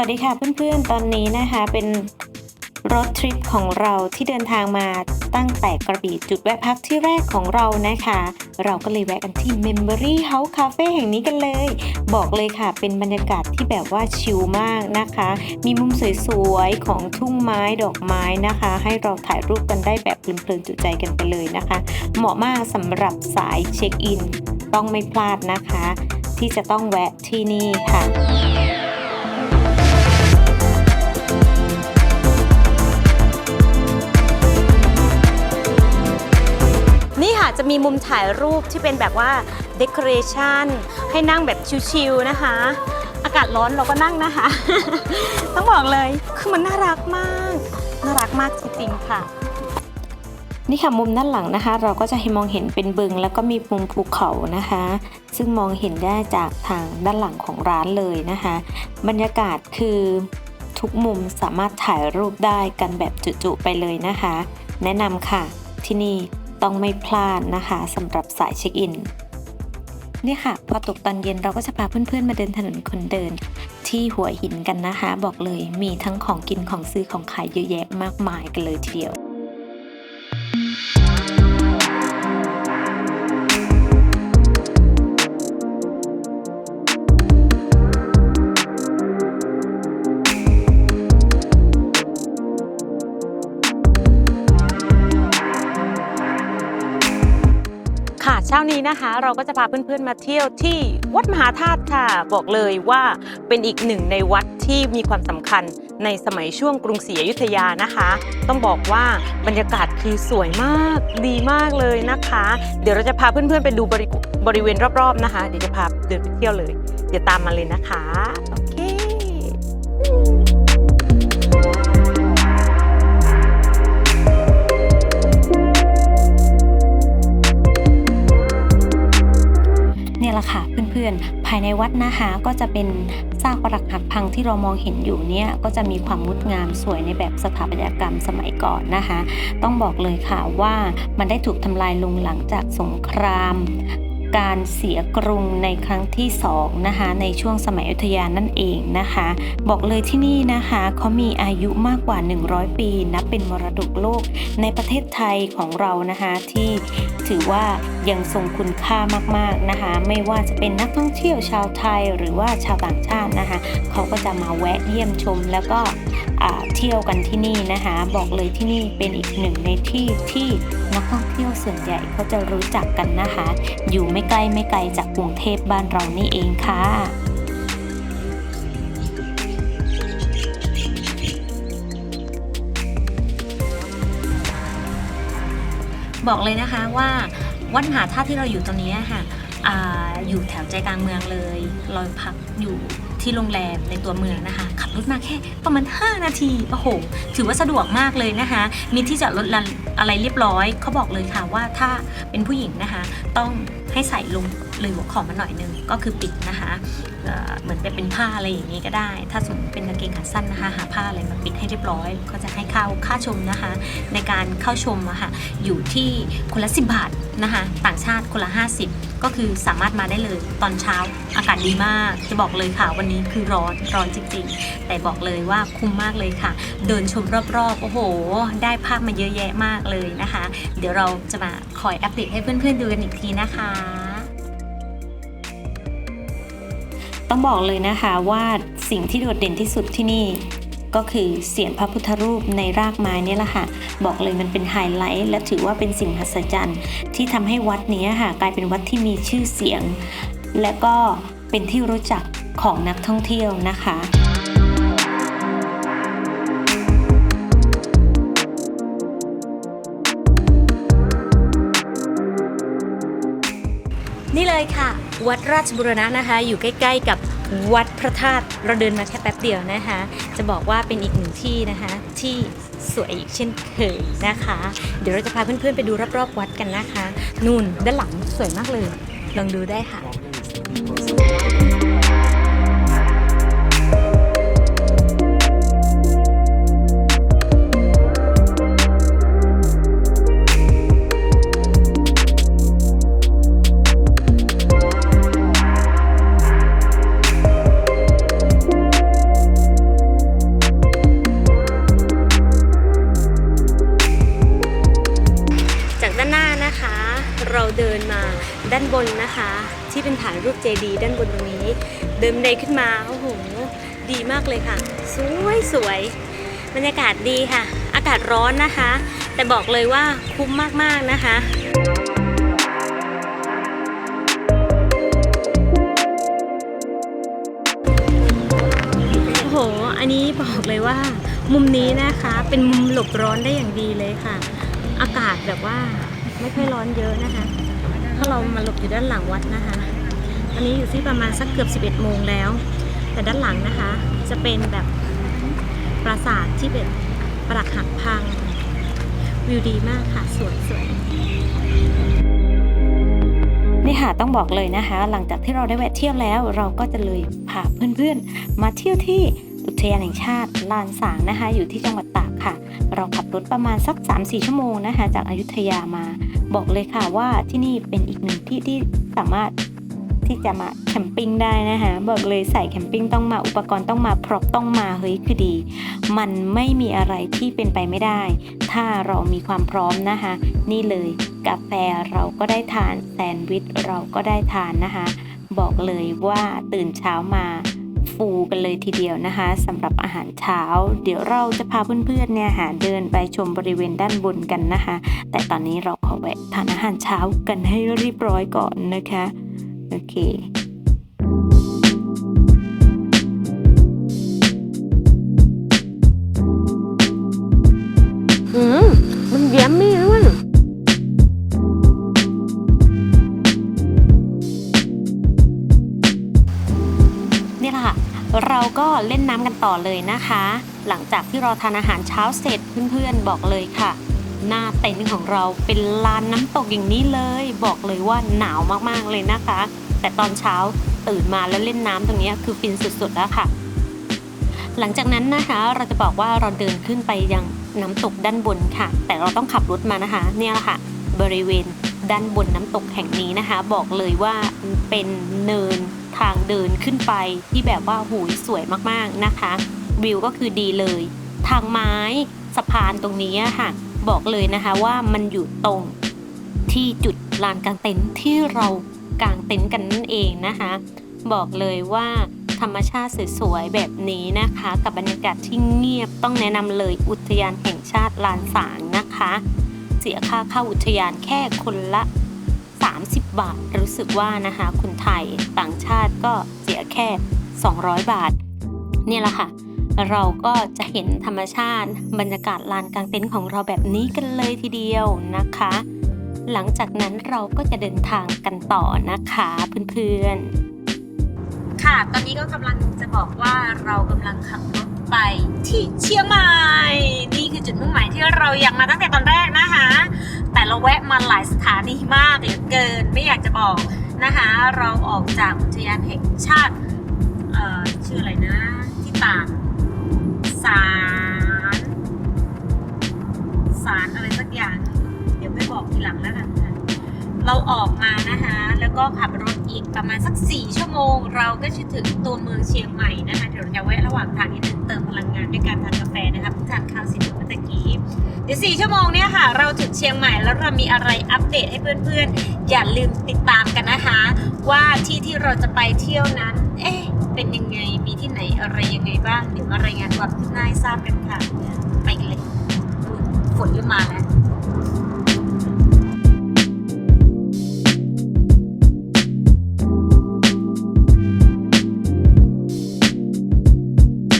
วัสดีค่ะเพื่อนๆ ตอนนี้นะคะเป็นรถทริปของเราที่เดินทางมาตั้งแต่กระบี่จุดแวะพักที่แรกของเรานะคะ เราก็เลยแวะกันที่ Memory House Cafe แห่งนี้กันเลย บอกเลยค่ะเป็นบรรยากาศที่แบบว่าชิลมากนะคะ มีมุมสวยๆ ของทุ่งไม้ดอกไม้นะคะ ให้เราถ่ายรูปกันได้แบบเพลินๆจุใจกันไปเลยนะคะ เหมาะมากสำหรับสายเช็คอิน ต้องไม่พลาดนะคะ ที่จะต้องแวะที่นี่ค่ะ จะมีมุมถ่ายรูปที่เป็นแบบว่าเด o อเรชันให้นั่งแบบชิลๆนะคะ อากาศร้อนเราก็นั่งนะคะ ต้องบอกเลยคือมันน่ารักมาก น่ารักมากจริงๆค่ะนี่ค่ะมุมด้านหลังนะคะ เราก็จะให้มองเห็นเป็นบึง แล้วก็มีมุมภูเขานะคะ ซึ่งมองเห็นได้จากทางด้านหลังของร้านเลยนะคะ บรรยากาศคือทุกมุมสามารถถ่ายรูปได้กันแบบจุๆไปเลยนะคะ แนะนำค่ะที่นี่ ต้องไม่พลาดนะคะสำหรับสายเช็คอินเนี่ยค่ะ พอตกตอนเย็นเราก็จะพาเพื่อนๆ มาเดินถนนคนเดิน ที่หัวหินกันนะคะ บอกเลยมีทั้งของกินของซื้อของขายเยอะแยะมากมายกันเลยทีเดียวานี้นะคะ เราก็จะพาเพื่อนๆมาเที่ยวที่วัดมหาธาตุค่ะ บอกเลยว่าเป็นอีกหนึ่งในวัดที่มีความสำคัญในสมัยช่วงกรุงศรีอยุธยานะคะ ต้องบอกว่าบรรยากาศคือสวยมากดีมากเลยนะคะ เดี๋ยวเราจะพาเพื่อนๆไปดูบริบริเวณรอบๆนะคะ เดี๋ยวจะพาเดินไปเที่ยวเลย เดี๋ยวตามมาเลยนะคะ โอเค อนภายในวัดนะคะก็จะเป็นซากปรักหักพังที่เรามองเห็นอยู่เนี่ยก็จะมีความงดงามสวยในแบบสถาปัตยกรรมสมัยก่อนนะคะ ต้องบอกเลยค่ะว่ามันได้ถูกทำลายลงหลังจากสงครามการเสียกรุงในครั้งที่สองนะคะในช่วงสมัยอยุธยานั่นเองนะคะ บอกเลยที่นี่นะคะเขามีอายุมากกว่า 100 ปีนับเป็นมรดกโลกในประเทศไทยของเรานะคะที่ ถือว่ายังทรงคุณค่ามากๆนะคะ ไม่ว่าจะเป็นนักท่องเที่ยวชาวไทยหรือว่าชาวต่างชาตินะคะ เขาก็จะมาแวะเยี่ยมชมแล้วก็เที่ยวกันที่นี่นะคะ บอกเลยที่นี่เป็นอีกหนึ่งในที่ที่นักท่องเที่ยวส่วนใหญ่เขาจะรู้จักกันนะคะ อยู่ไม่ใกล้ไม่ไกลจากกรุงเทพบ้านเรานี่เองค่ะ บอกเลยนะคะว่าวัดมหาธาตุที่เราอยู่ตรงนี้ค่ะออยู่แถวใจกลางเมืองเลย เราพักอยู่ที่โรงแรมในตัวเมืองนะคะ ขับรถมาแค่ประมาณ 5 นาทีโอ้โห ถือว่าสะดวกมากเลยนะคะ มีที่จอดรถอะไรเรียบร้อย เขาบอกเลยค่ะว่าถ้าเป็นผู้หญิงนะคะ ต้องให้ใส่ลง เลยหัวของมาหน่อยนึงก็คือปิดนะคะเเหมือนเป็นผ้าอะไรอย่างนี้ก็ได้ ถ้าสมมติเป็นกางเกงขาสั้นนะคะ หาผ้าอะไรมาปิดให้เรียบร้อย ก็จะให้ค่าค่าชมนะคะ ในการเข้าชมอะค่ะอยู่ที่คนละ10บาทนะคะ ต่างชาติคนละ 50 ก็คือสามารถมาได้เลยตอนเช้าอากาศดีมาก จะบอกเลยค่ะ วันนี้คือร้อนร้อนจริงๆ แต่บอกเลยว่าคุ้มมากเลยค่ะ เดินชมรอบๆ โอ้โห ได้ภาพมาเยอะแยะมากเลยนะคะ เดี๋ยวเราจะมาคอยอัปเดตให้เพื่อนๆดูกันอีกทีนะคะ ต้องบอกเลยนะคะว่าสิ่งที่โดดเด่นที่สุดที่นี่ ก็คือเสียงพระพุทธรูปในรากไม้นี่แหละค่ะ บอกเลยมันเป็นไฮไลท์และถือว่าเป็นสิ่งมหัศจรรย์ ที่ทำให้วัดนี้ค่ะ กลายเป็นวัดที่มีชื่อเสียง และก็เป็นที่รู้จักของนักท่องเที่ยวนะคะ นี่เลยค่ะ วัดราชบุรณะนะคะ อยู่ใกล้ ๆ กับวัดพระธาตุเราเดินมาแค่แป๊บเดียวนะคะ จะบอกว่าเป็นอีกหนึ่งที่นะคะ ที่สวยอีกเช่นเคยนะคะ เดี๋ยวเราจะพาเพื่อนๆไปดูรอบๆวัดกันนะคะ นู่นด้านหลังสวยมากเลย ลองดูได้ค่ะ เป็นฐานรูปเจดีด้านบนตรงนี้ เดินบันไดขึ้นมาโอ้โหดีมากเลยค่ะ สวยสวยบรรยากาศดีค่ะ อากาศร้อนนะคะ แต่บอกเลยว่าคุ้มมากๆนะคะโอ้โห อันนี้บอกเลยว่า มุมนี้นะคะเป็นมุมหลบร้อนได้อย่างดีเลยค่ะ อากาศแบบว่าไม่ค่อยร้อนเยอะนะคะ ถ้าเรามาหลบอยู่ด้านหลังวัดนะคะ ตอนนี้อยู่ที่ประมาณสักเกือบ 11 โมงแล้ว แต่ด้านหลังนะคะ จะเป็นแบบปราสาทที่เป็นปรักหักพัง วิวดีมากค่ะ สวยสวยนี่ค่ะต้องบอกเลยนะคะ หลังจากที่เราได้แวะเที่ยวแล้วเราก็จะเลยพาเพื่อนๆ มาเที่ยวที่อุทยานแห่งชาติลานสางนะคะ อยู่ที่จังหวัดตากค่ะ เราขับรถประมาณสัก 3-4 ชั่วโมงนะคะ จากอายุทยามา บอกเลยค่ะว่าที่นี่เป็นอีกหนึ่งที่ที่สามารถ ที่จะมาแคมปิ้งได้นะคะบอกเลยใส่แคมปิ้งต้องมาอุปกรณ์ต้องมาพร็อพต้องมาเฮ้ยคือดี มันไม่มีอะไรที่เป็นไปไม่ได้ ถ้าเรามีความพร้อมนะคะนี่เลยกาแฟเราก็ได้ทานแซนด์วิชเราก็ได้ทานนะคะ บอกเลยว่าตื่นเช้ามาฟูกันเลยทีเดียวนะคะสำหรับอาหารเช้า เดี๋ยวเราจะพาเพื่อนๆเนี่ยหาเดินไปชมบริเวณด้านบนกันนะคะ แต่ตอนนี้เราขอแวะทานอาหารเช้ากันให้เรียบร้อยก่อนนะคะ โอเคอืมมันแย้มมี่ด้วยนี่แหละค่ะ เราก็เล่นน้ำกันต่อเลยนะคะ หลังจากที่เราทานอาหารเช้าเสร็จเพื่อนๆบอกเลยค่ะ หน้าเต็นท์ของเราเป็นลานน้ำตกอย่างนี้เลย บอกเลยว่าหนาวมากๆเลยนะคะ แต่ตอนเช้าตื่นมาแล้วเล่นน้ำตรงนี้คือฟินสุดๆแล้วค่ะ หลังจากนั้นนะคะเราจะบอกว่าเราเดินขึ้นไปยังน้ำตกด้านบนค่ะ แต่เราต้องขับรถมานะคะ เนี่ยแหละค่ะ บริเวณด้านบนน้ำตกแห่งนี้นะคะ บอกเลยว่าเป็นเนินทางเดินขึ้นไปที่แบบว่าหูยสวยมากๆนะคะ วิวก็คือดีเลย ทางไม้สะพานตรงนี้ค่ะ บอกเลยนะคะว่ามันอยู่ตรงที่จุดลานกางเต็นท์ที่เรา กางเต็นท์กันนั่นเองนะคะ บอกเลยว่าธรรมชาติสวยๆแบบนี้นะคะ กับบรรยากาศที่เงียบต้องแนะนำเลยอุทยานแห่งชาติลานสางนะคะ เสียค่าเข้าอุทยานแค่คนละ 30 บาท รู้สึกว่านะคะคนไทยต่างชาติก็เสียแค่ 200 บาท เนี่ยแหละค่ะ เราก็จะเห็นธรรมชาติบรรยากาศลานกลางเต็นท์ของเราแบบนี้กันเลยทีเดียวนะคะ หลังจากนั้นเราก็จะเดินทางกันต่อนะคะเพื่อนๆ ค่ะ ตอนนี้ก็กำลังจะบอกว่าเรากำลังขับรถไปที่เชียงใหม่ นี่คือจุดมุ่งหมายที่เราอยากมาตั้งแต่ตอนแรกนะคะ แต่เราแวะมาหลายสถานีมากเหลือเกิน ไม่อยากจะบอกนะคะ เราออกจากอุทยานแห่งชาติเอ่อชื่ออะไรนะ ที่ตากสารสารอะไรสักอย่าง ยวไม่บอกทีหลังแล้วกันค่ะเราออกมานะคะ แล้วก็ขับรถอีกประมาณสักสี่ชั่วโมง เราก็จะถึงตัวเมืองเชียงใหม่นะคะเดี๋ยวจะแวะระหว่างทางนิดนึงเติมพลังงานด้วยการทานกาแฟนะคะทานข้าวสิบเมื่อกี้เดี๋ยวสี่ชั่วโมงเนี่ยค่ะ เราถึงเชียงใหม่แล้วเรามีอะไรอัปเดตให้เพื่อนๆ อย่าลืมติดตามกันนะคะ ว่าที่ที่เราจะไปเที่ยวนั้น เอ๊ะเป็นยังไงมีที่ไหนอะไรยังไงบ้างเดี๋ยวมารายงานความคืบหน้าให้ทราบกันค่ะ ไปกันเลยฝนเริ่มมาแล้ว